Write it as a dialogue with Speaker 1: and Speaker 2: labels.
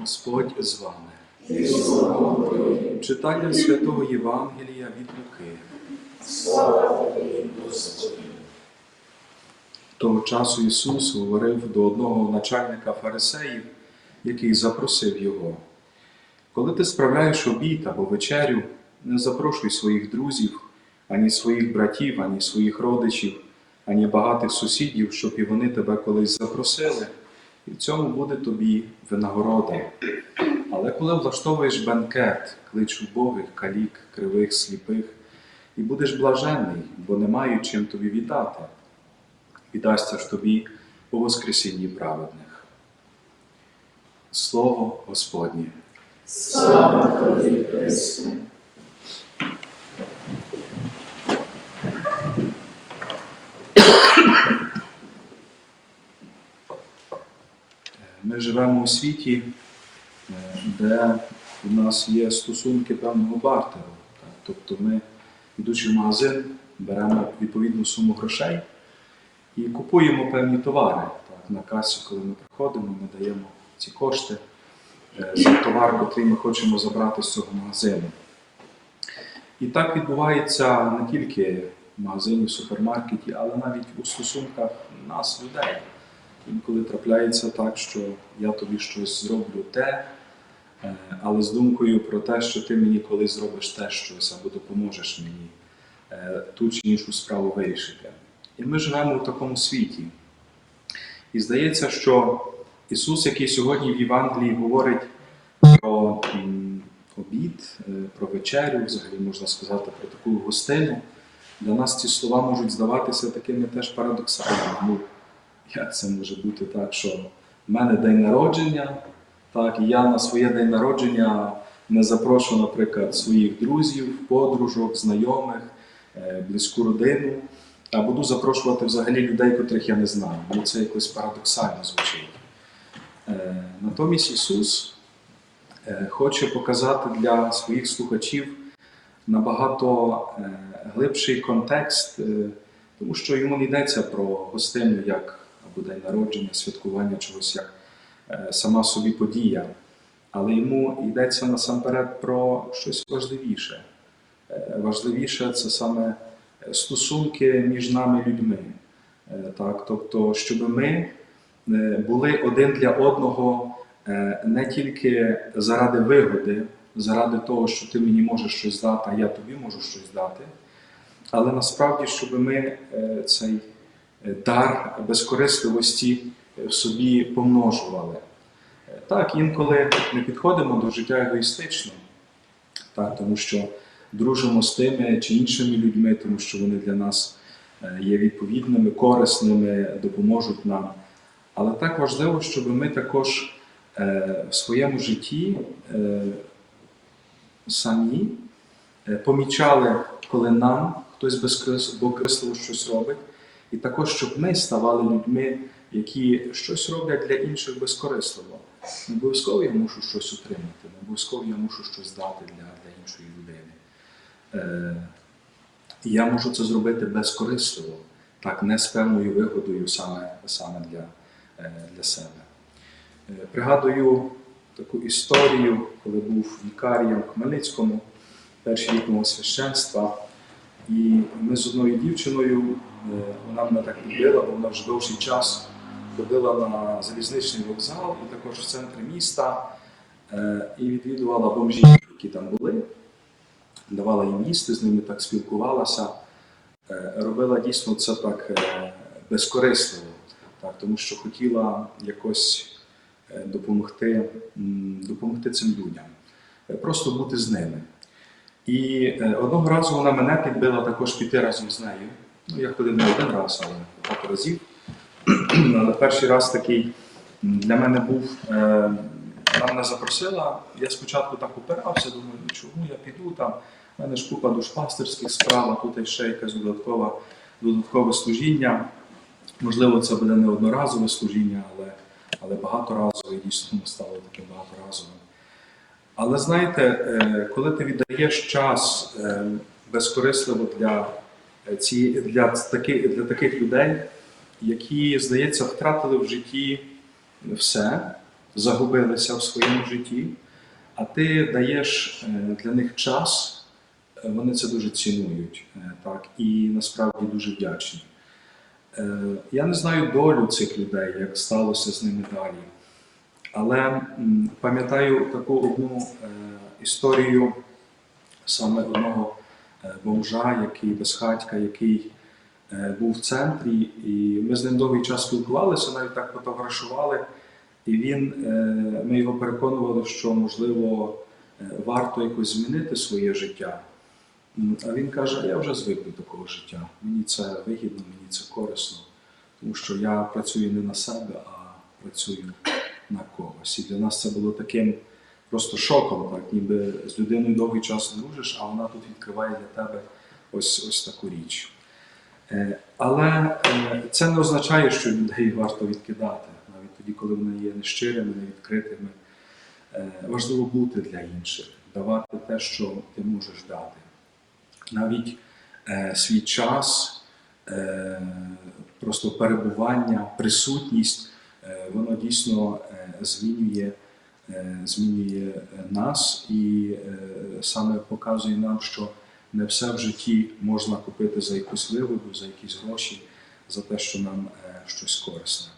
Speaker 1: Господь з вами. Читання святого Євангелія від Луки. Того часу Ісус говорив до одного начальника фарисеїв, який запросив його. Коли ти справляєш обід або вечерю, не запрошуй своїх друзів, ані своїх братів, ані своїх родичів, ані багатих сусідів, щоб і вони тебе колись запросили, і в цьому буде тобі винагорода. Але коли влаштовуєш бенкет, клич убогих, калік, кривих, сліпих, і будеш блаженний, бо не мають чим тобі віддати, віддасться ж тобі у Воскресінні праведних. Слово Господнє.
Speaker 2: Слава тобі, Христе.
Speaker 1: Ми живемо у світі, е, де у нас є стосунки певного бартеру. Тобто ми, йдучи в магазин, беремо відповідну суму грошей і купуємо певні товари. Так? На касі, коли ми приходимо, ми даємо ці кошти е, за товар, який ми хочемо забрати з цього магазину. І так відбувається не тільки в магазині, в супермаркеті, але навіть у стосунках нас, людей. Інколи трапляється так, що я тобі щось зроблю те, е, але з думкою про те, що ти мені колись зробиш те щось або допоможеш мені е, ту чи іншу справу вирішити. І ми живемо в такому світі. І здається, що Ісус, який сьогодні в Євангелії говорить про обід, е, про вечерю, взагалі можна сказати, про таку гостину, для нас ці слова можуть здаватися такими теж парадоксальними. Як це може бути так, що в мене день народження, так, і я на своє день народження не запрошу, наприклад, своїх друзів, подружок, знайомих, е, близьку родину, а буду запрошувати взагалі людей, котрих я не знаю. Бо це якось парадоксально звучить. Е, Натомість Ісус е, хоче показати для своїх слухачів набагато глибший контекст, тому що йому не йдеться про гостину як або день народження, святкування чогось як е, сама собі подія, але йому йдеться насамперед про щось важливіше. Е, Важливіше це саме стосунки між нами людьми. Е, Так, тобто, щоб ми е, були один для одного е, не тільки заради вигоди, заради того, що ти мені можеш щось дати, а я тобі можу щось дати, але насправді, щоб ми е, цей е, дар безкорисливості в собі помножували. Е, Так, інколи ми підходимо до життя егоїстично, так, тому що дружимо з тими чи іншими людьми, тому що вони для нас е, є відповідними, корисними, допоможуть нам. Але так важливо, щоб ми також е, в своєму житті е, самі е, помічали, коли нам хтось безкорисливо щось робить, і також, щоб ми ставали людьми, які щось роблять для інших безкорисливо. Не обов'язково я мушу щось отримати, не обов'язково я мушу щось дати для, для іншої людини. Е, я можу це зробити безкорисливо, так, не з певною вигодою саме, саме для, е, для себе. Е, Пригадую таку історію, коли був вікарієм в Хмельницькому, перший рік мого священства. І ми з одною дівчиною, вона мене так підбила, бо вона вже довший час ходила на залізничний вокзал і також в центрі міста е, і відвідувала бомжів, які там були, давала їм їсти, з ними так спілкувалася, Е, робила дійсно це так е, безкорисливо, так, тому що хотіла якось е, допомогти, допомогти цим людям, Е, просто бути з ними. І е, одного разу вона мене підбила також піти разом з нею. Ну, я ходив не один раз, але багато разів. але перший раз такий для мене був. Е, вона мене запросила. Я спочатку так упирався, думаю, ну чому я піду там. У мене ж купа душпастерських справ, а тут ще якесь додаткова, додаткове служіння. Можливо, це буде не одноразове служіння, але, але багаторазове, і дійсно стало таким багаторазовим. Але знаєте, е, коли ти віддаєш час е, безкорисливо для, ці, для, таких, для таких людей, які, здається, втратили в житті все, загубилися в своєму житті, а ти даєш е, для них час, е, вони це дуже цінують е, так, і насправді дуже вдячні. Я не знаю долю цих людей, як сталося з ними далі. Але пам'ятаю таку одну історію саме одного бомжа, який безхатька, який е, був в центрі, і ми з ним довгий час спілкувалися, навіть так фотографували. І він, е, ми його переконували, що можливо е, варто якось змінити своє життя. А він каже: я вже звик до такого життя. Мені це вигідно, мені це корисно, тому що я працюю не на себе, а працюю на когось. І для нас це було таким просто шоком, так ніби з людиною довгий час дружиш, а вона тут відкриває для тебе ось, ось таку річ. Е, Але е, це не означає, що людей варто відкидати, навіть тоді, коли вони є нещирими, невідкритими. Е, Важливо бути для інших, давати те, що ти можеш дати. Навіть свій час, просто перебування, присутність, воно дійсно змінює, змінює е, нас і е, саме показує нам, що не все в житті можна купити за якусь вигоду, за якісь гроші, за те, що нам е, щось корисне.